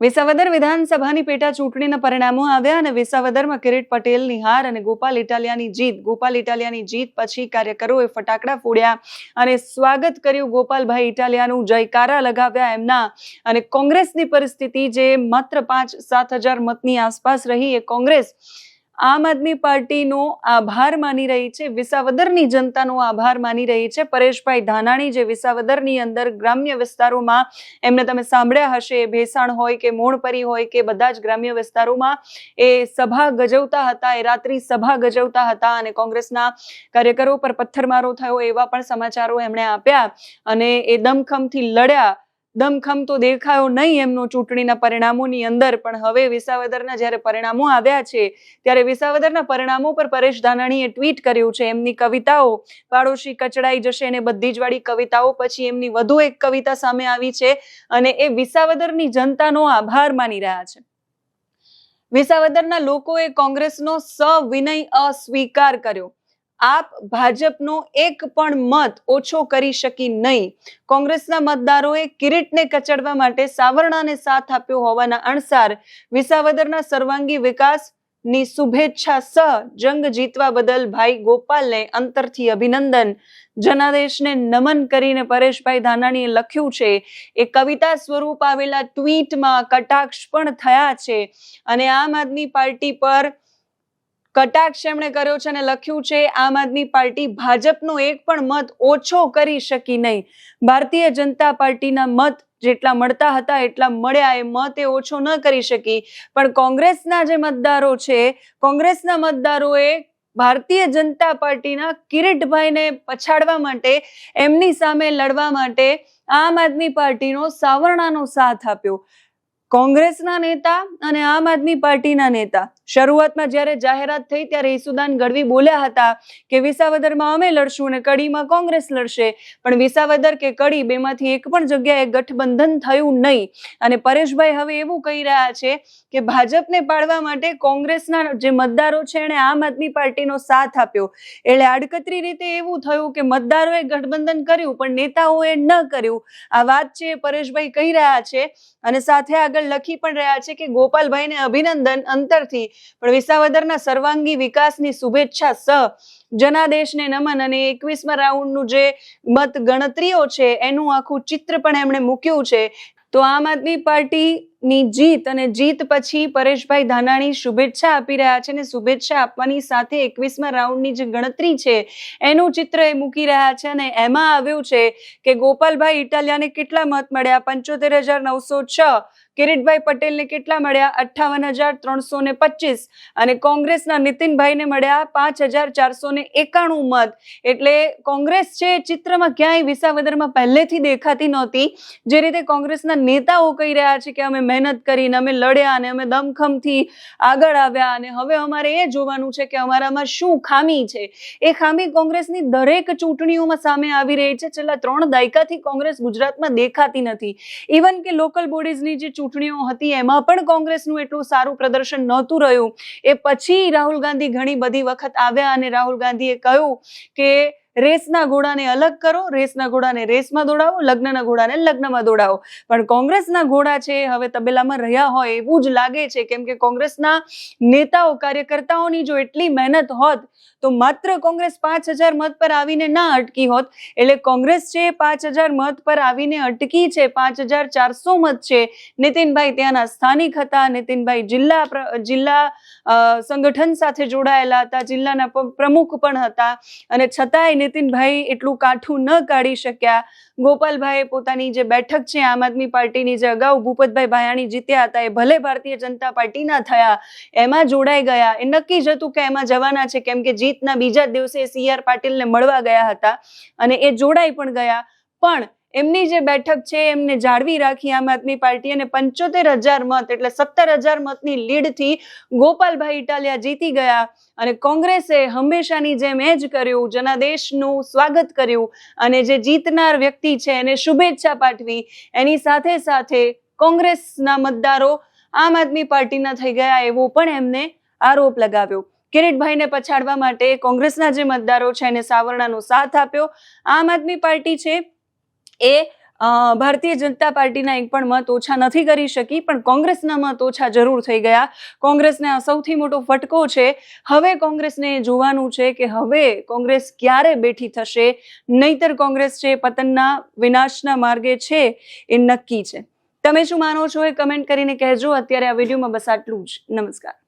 વિસાવદર વિધાનસભાની પેટા ચૂંટણીના પરિણામો આવ્યા અને વિસાવદરમાં કિરીટ પટેલની હાર અને ગોપાલ ઇટાલિયાની જીત. ગોપાલ ઇટાલિયાની જીત પછી કાર્યકરોએ ફટાકડા ફોડ્યા અને સ્વાગત કર્યું ગોપાલભાઈ ઇટાલિયાનું જયકારા લગાવ્યા એમના. અને કોંગ્રેસની પરિસ્થિતિ જે માત્ર પાંચ સાત હજાર મતની આસપાસ રહી એ કોંગ્રેસ આમ આદમી પાર્ટીનો આભાર માની રહી છે, વિસાવદરની જનતાનો આભાર માની રહી છે. પરેશભાઈ ધાનાણી જે વિસાવદરની અંદર ગ્રામ્ય વિસ્તારોમાં એમને તમે સાંભળ્યા હશે ભેસાણ હોય કે મોણપરી હોય કે બધા જ ગ્રામ્ય વિસ્તારોમાં એ સભા ગજવતા હતા, એ રાત્રિ સભા ગજવતા હતા અને કોંગ્રેસના કાર્યકરો પર પથ્થરમારો થયો એવા પણ સમાચારો એમણે આપ્યા અને એ દમખમથી લડ્યા દમખમ તો દેખાયો નહીં એમનો ચૂંટણીના પરિણામોની અંદર, પણ હવે વિસાવદરના જ્યારે પરિણામો આવ્યા છે, ત્યારે વિસાવદરના પરિણામો પર પરેશ ધાનાણીએ ટ્વીટ કર્યું છે, એમની કવિતાઓ પાડોશી કચડાઈ જશે અને બધી જ વાળી કવિતાઓ પછી એમની વધુ એક કવિતા સામે આવી છે અને એ વિસાવદરની જનતાનો આભાર માની રહ્યા છે. વિસાવદરના લોકોએ કોંગ્રેસનો સવિનય અસ્વીકાર કર્યો. આપ ભાજપનો એક પણ મત ઓછો કરી શકી નહીં. કોંગ્રેસના મતદારોએ કિરીટને કચડવા માટે સાવરણાને સાથ આપ્યો હોવાના અણસાર વિસાવદરના સર્વાંગી વિકાસની શુભેચ્છા સહ જંગ જીતવા બદલ ભાઈ ગોપાલને અંતરથી અભિનંદન. જનાદેશને નમન કરીને પરેશભાઈ ધાનાણીએ લખ્યું છે, એ કવિતા સ્વરૂપ આવેલા ટ્વીટમાં કટાક્ષ પણ થયા છે અને આમ આદમી પાર્ટી પર કટાક્ષ એમણે કર્યો છે અને લખ્યું છે, આમ આદમી પાર્ટી ભાજપનો એક પણ મત ઓછો કરી શકી નહીં. ભારતીય જનતા પાર્ટીના મત જેટલા મળતા હતા, એટલા મળ્યા એ મત એ ઓછો ન કરી શકી. પણ કોંગ્રેસના જે મતદારો છે, કોંગ્રેસના મતદારોએ ભારતીય જનતા પાર્ટીના કિરીટભાઈને પછાડવા માટે, એમની સામે લડવા માટે આમ આદમી પાર્ટીનો સાવરણાનો સાથ આપ્યો. કોંગ્રેસના નેતા અને આમ આદમી પાર્ટીના નેતા શરૂઆતમાં જ્યારે જાહેરાત થઈ ત્યારે ઈસુદાન ગઢવી બોલ્યા હતા કે વિસાવદરમાં અમે લડશું અને કડીમાં કોંગ્રેસ લડશે. પણ વિસાવદર કે કડી બેમાંથી એક પણ જગ્યાએ ગઠબંધન થયું નહીં. અને પરેશભાઈ હવે એવું કહી રહ્યા છે કે ભાજપને પાડવા માટે કોંગ્રેસના જે મતદારો છે એણે આમ આદમી પાર્ટીનો સાથ આપ્યો. એટલે આડકતરી રીતે એવું થયું કે મતદારોએ ગઠબંધન કર્યું, પણ નેતાઓએ ન કર્યું. આ વાત છે પરેશભાઈ કહી રહ્યા છે. અને સાથે આગળ લખી પણ રહ્યા છે કે ગોપાલભાઈને અભિનંદન અંતરથી પણ વિસાવદરના સર્વાંગી વિકાસની શુભેચ્છા સહ જનાદેશને નમન અને એકવીસમા રાઉન્ડનું જે મત ગણતરીઓ છે, એનું આખું ચિત્ર પણ એમણે મૂક્યું છે. તો આમ આદમી પાર્ટીની જીત અને જીત પછી પરેશભાઈ ધાનાણી શુભેચ્છા આપી રહ્યા છે અને શુભેચ્છા આપવાની સાથે એકવીસમા રાઉન્ડની જે ગણતરી છે, એનું ચિત્ર એ મૂકી રહ્યા છે અને એમાં આવ્યું છે કે ગોપાલભાઈ ઇટાલિયાને કેટલા મત મળ્યા? પંચોતેર હજાર નવસો છ કિરીટભાઈ પટેલને કેટલા મળ્યા? અઠ્ઠાવન હજાર ત્રણસો ને પચીસ. અને કોંગ્રેસના નીતિનભાઈને મળ્યા પાંચ હજાર ચારસો ને એકાણું મત. એટલે કોંગ્રેસ છે ચિત્રમાં ક્યાંય વિસાવદરમાં પહેલેથી દેખાતી નહોતી. જે રીતે કોંગ્રેસના નેતાઓ કહી રહ્યા છે કે અમે મહેનત કરીને અમે લડ્યા અને અમે દમખમથી આગળ આવ્યા અને હવે અમારે એ જોવાનું છે કે અમારામાં શું ખામી છે. એ ખામી કોંગ્રેસની દરેક ચૂંટણીઓમાં સામે આવી રહી છે. છેલ્લા ત્રણ દાયકાથી કોંગ્રેસ ગુજરાતમાં દેખાતી નથી. ઇવન કે લોકલ બોડીઝની જે ચૂંટણીઓ હતી, એમાં પણ કોંગ્રેસનું એટલું સારું પ્રદર્શન નહોતું રહ્યું. એ પછી રાહુલ ગાંધી ઘણી બધી વખત આવ્યા અને રાહુલ ગાંધીએ કહ્યું કે રેસના ઘોડાને અલગ કરો, રેસના ઘોડાને રેસમાં દોડાવો, લગ્નના ઘોડાને લગ્નમાં દોડાવો. પણ કોંગ્રેસના ઘોડા છે, હવે તબેલામાં રહ્યા હોય એવું જ લાગે છે, કેમ કે કોંગ્રેસના નેતાઓ, કાર્યકર્તાઓની જો એટલી મહેનત હોત, તો માત્ર કોંગ્રેસ પાંચ હજાર મત પર આવીને ના અટકી હોત. એટલે કોંગ્રેસ છે, પાંચ હજાર મત પર આવીને અટકી છે, પાંચ હજાર ચારસો મત છે. નીતિનભાઈ ત્યાંના સ્થાનિક હતા, નીતિનભાઈ જિલ્લા જિલ્લા સંગઠન સાથે જોડાયેલા હતા, જિલ્લાના પ્રમુખ પણ હતા. અને છતાંય નીતિનભાઈ એટલું કાઠું ન કાઢી શક્યા. ગોપાલભાઈએ પોતાની જે બેઠક છે, આમ આદમી પાર્ટીની જે અગાઉ ભૂપતભાઈ ભાયાણી જીત્યા હતા, એ ભલે ભારતીય જનતા પાર્ટીના થયા, એમાં જોડાઈ ગયા. એ નક્કી જ હતું કે એમાં જવાના છે, કેમ કે જીતના બીજા દિવસે સી આર પાટીલને મળવા ગયા હતા અને એ જોડાઈ પણ ગયા. પણ એમની જે બેઠક છે, એમને જાળવી રાખી આમ આદમી પાર્ટી અને પંચોતેર હજાર મત એટલે સત્તર હજાર મતની લીડથી ગોપાલભાઈ ઇટાલિયા જીતી ગયા અને કોંગ્રેસે હંમેશાની જેમ એ જ કર્યું, જનાદેશનું સ્વાગત કર્યું અને જે જીતનાર વ્યક્તિ છે, એને શુભેચ્છા પાઠવી. એની સાથે સાથે કોંગ્રેસના મતદારો આમ આદમી પાર્ટીના થઈ ગયા એવો પણ એમને આરોપ લગાવ્યો. કિરીટભાઈને પછાડવા માટે કોંગ્રેસના જે મતદારો છે, એને સાવરણાનો સાથ આપ્યો. આમ આદમી પાર્ટી છે એ ભારતીય જનતા પાર્ટીના એક પણ મત ઓછા નથી કરી શકી, પણ કોંગ્રેસના મત ઓછા જરૂર થઈ ગયા. કોંગ્રેસને આ સૌથી મોટો ફટકો છે. હવે કોંગ્રેસને જોવાનું છે કે હવે કોંગ્રેસ ક્યારે બેઠી થશે? નહીતર કોંગ્રેસ છે, પતનના વિનાશના માર્ગે છે, એ નક્કી છે. તમે શું માનો છો એ કમેન્ટ કરીને કહેજો. અત્યારે આ વિડીયોમાં બસ આટલું જ. નમસ્કાર.